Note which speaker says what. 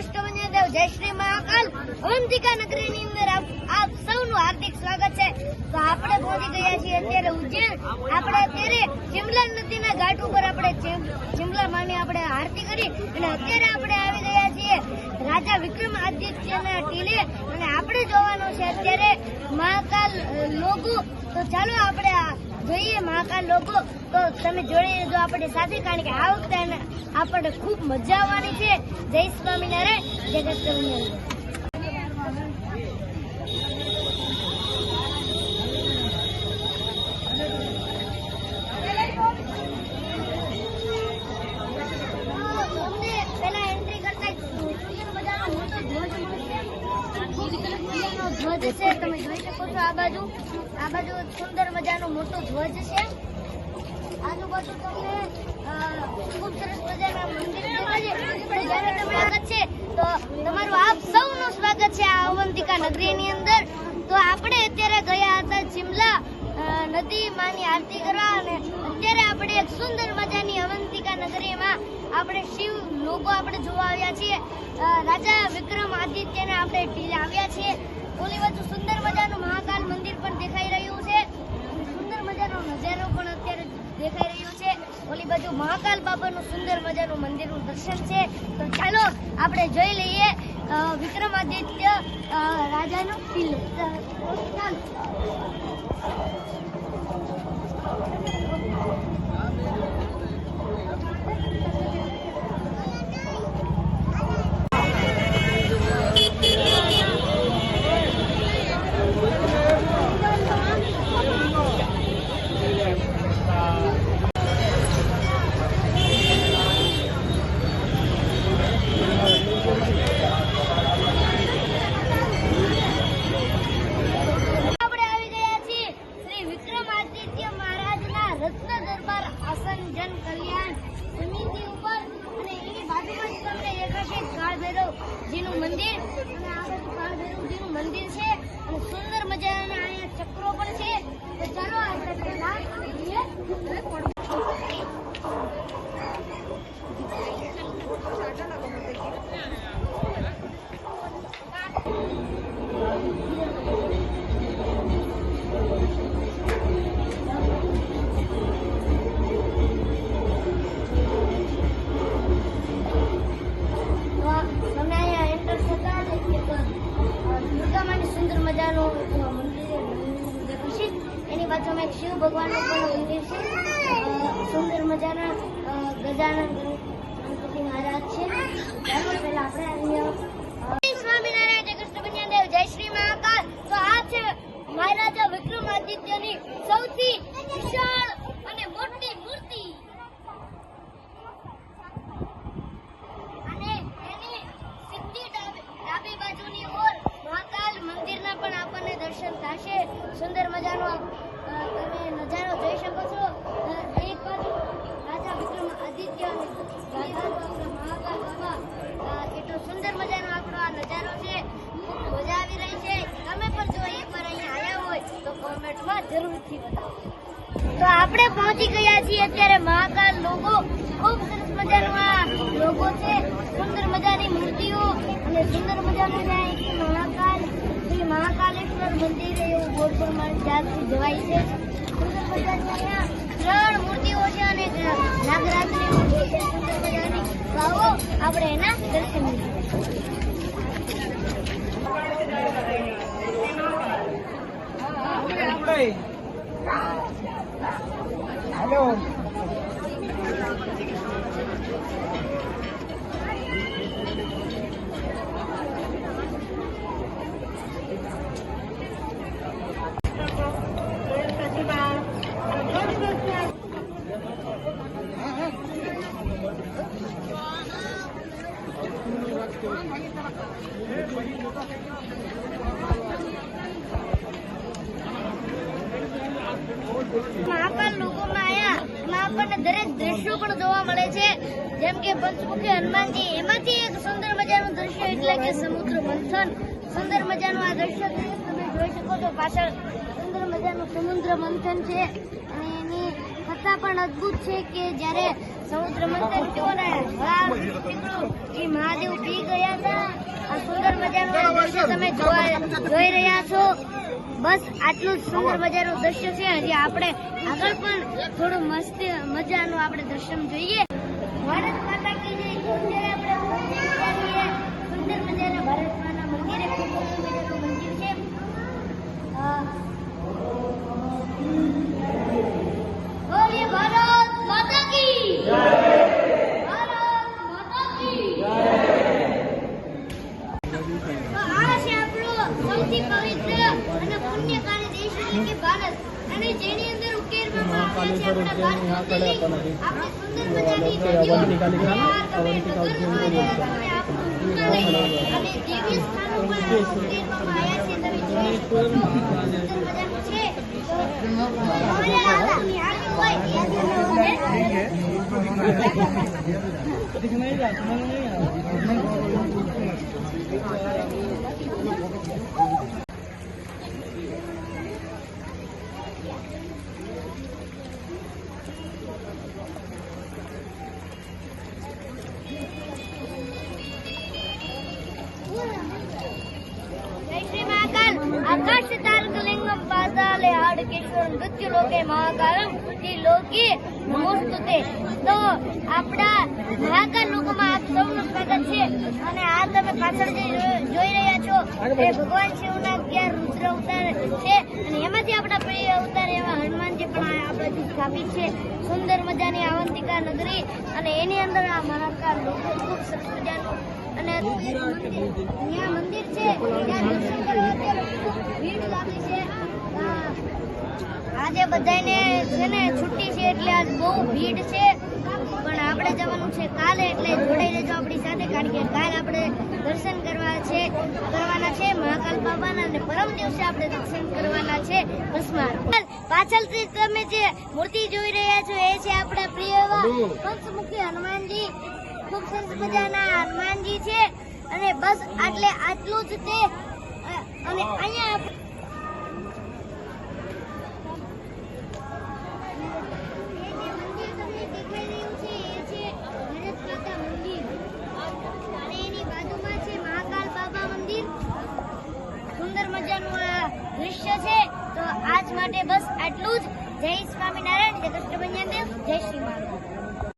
Speaker 1: કૃષ્ણ જય શ્રી મહાકાલ. અવંતિકા નગરીની અંદર આપ સૌનું હાર્દિક સ્વાગત છે. તો આપણે પહોંચી ગયા છીએ અત્યારે ઉજ્જૈન. આપણે અત્યારે ચિમલા નદીના ઘાટ ઉપર આપણે ચિમલા માની આપણે આરતી કરી અને અત્યારે આપણે આવી ગયા છીએ રાજા વિક્રમ આદિત્યના ટીલે. અને આપણે જોવાનું છે અત્યારે મહાકાલ લોગો. તો ચાલો આપણે જોઈએ મહાકાલ લોગો. તો તમે જોડે જો આપણે સાથે, કારણ કે આ વખતે આપણને ખૂબ મજા આવવાની છે. જય સ્વામિનારાયણ. જય ધ્વજ ધ્વજ છે. તમે જોઈ શકો છો આ બાજુ. આ બાજુ સુંદર મજાનો મોટો ધ્વજ છે. આજુબાજુ તમને અ, ખૂબ સરસ મજાના મંદિર દેખાય છે તો જ્યારે તમે સ્વાગત છે તો તમારું આપ સૌનું સ્વાગત છે આ અવંતિકા નગરીની અંદર. તો આપણે અત્યારે ગયા હતા જિમલા નદી માની આરતી કરવા અને અત્યારે આપણે એક સુંદર મજાની અવંતિકા નગરીમાં આપણે શિવ લોગો આપણે જોવા આવ્યા છીએ. રાજા વિક્રમ આદિત્યને આપણે ઢીલે આવ્યા છીએ. ઓલી બાજુ સુંદર મજાનું મહાકાલ મંદિર પણ દેખાઈ રહ્યું છે. સુંદર મજાનો નજારો પણ અત્યારે દેખાઈ રહ્યો છે. ઓલી બાજુ મહાકાલ બાબાનું સુંદર મજાનું મંદિરનું દર્શન છે. તો ચાલો આપણે જોઈ લઈએ વિક્રમાદિત્ય રાજાનો કિલ્લો ચાલો આપણે આવી ગયા છીએ શ્રી વિક્રમાદિત્ય મહારાજના રત્ન દરબાર આસન જન કલ્યાણ સમિતિ ઉપર અને એની બાજુમાં જ તમને દેખાશે કાળ ભૈરવજીનું મંદિર અને આ બાજુ કાળ ભૈરવજીનું મંદિર છે અને સુંદર મજાના અહીંયા ચક્રો પણ છે. તો ચાલો આપણે એક શિવ ભગવાનનું પણ મંદિર છે. સુંદર મજાના ગજાનંદ ગણપતિ મહારાજ છે. ચાલો આપણે અહીંયા દર્શન થશે. સુંદર મજાનો તમે નજારો જોઈ શકો છો. એક બાજુ રાજા વિક્રમ આદિત્ય એટલો સુંદર મજાનો આપણો આ નજારો છે. ખૂબ મજા આવી રહી છે. તમે પણ જો એકવાર અહીંયા આવ્યા હોય તો કોમેન્ટમાં જરૂરથી બતાવો. તો આપણે પહોંચી ગયા છીએ અત્યારે મહાકાલ લોકો ખૂબ સરસ મજાનો આ લોકો છે. સુંદર મજાની મૂર્તિઓ અને સુંદર મજાનું ત્યાં એક મહાકાલ. શ્રી મહાકાલેશ્વર મંદિર એવું બોર્ડ પર ત્યાંથી જવાય છે. ત્રણ મૂર્તિઓ છે અને નાગરાજની મૂર્તિ આપણે એના દર્શન
Speaker 2: હેલો
Speaker 1: મહાકાલ લોકોમાં આયા એમાં આપણને દરેક દ્રશ્યો પણ જોવા મળે છે. જેમ કે પંચમુખી હનુમાનજી, એમાંથી એક સુંદર મજાનું દ્રશ્ય એટલે કે સમુદ્ર મંથન. સુંદર મજાનું આ દ્રશ્ય તમે જોઈ શકો છો. પાછળ સુંદર મજાનું સમુદ્ર મંથન છે. કથા પણ અદ્ભુત છે કે જ્યારે સમુદ્ર મંથન થયું મહાદેવ પી ગયા હતા. મજાનું દ્રશ્ય તમે જોઈ રહ્યા છો. બસ આટલું જ સુંદર મજાનું દ્રશ્ય છે. હજી આપણે આગળ પણ થોડું મસ્ત મજાનું આપણે દર્શન જોઈએ. ભારત માતા કી અત્યારે આપણે સુંદર મજાના ભારત માના મંદિરે ખૂબ સુંદર મજાનું મંદિર છે અ, બોલીએ ભારત માતા કી ભારત માતા કી તો આ છે આપણો સૌથી પવિત્ર અને પુણ્યકારી દેશ એટલે કે ભારત. અને જેની અંદર ઉકેલવામાં આવે છે આપણા ભારત મંદિરની આપણે સુંદર મજાની નદીઓ અને આ તમે હિમાલય અને દિવ્ય સ્થાન ઉપર આ ઉકેરવામાં આવ્યા છે તમે જોઈ શકો છો. સુંદર મજાનું છે. તારકલિંગમ પાતાલે આડકેશ્વર નૃત્ય લોકે મહાકાલમ તે લોકે નમોસ્તુતે તો. આપણા મહાકાલ લોકોમાં આપ સૌનું સ્વાગત છે. અને આ તમે પાછળ જે જોઈ રહ્યા છો એ ભગવાન શિવના અગિયાર રુદ્ર અવતાર છે. અને એમાંથી આપણા પ્રિય અવતાર એવા હનુમાનજી પણ આ સ્થાપિત છે. સુંદર મજાની અવંતિકા નગરી અને એની અંદર આ મહાકાલ લોકો ખૂબ સરસ મજાનું અને ત્યાં મંદિર છે આજે બધાને છે ને છુટ્ટી છે એટલે આજ બહુ ભીડ છે. પણ આપણે જવાનું છે કાલે એટલે જોડાઈ લેજો આપણી સાથે કારણ કે કાલ આપણે દર્શન કરવા છે કરવાના છે મહાકાલ બાબાના અને પરમ દિવસે આપણે દર્શન કરવાના છે ભસ્માર પાછળથી તમે જે મૂર્તિ જોઈ રહ્યા છો એ છે આપણા પ્રિય એવા પંચમુખી હનુમાનજી. સરસ મજાના હનુમાનજી છે અને બસ આટલે આટલું જ તે અને અહીંયા દૃશ્ય છે. તો આજ માટે બસ આટલું જ. જય સ્વામિનારાયણ, જય કૃષ્ણ દેવ જય શ્રી મહારાજ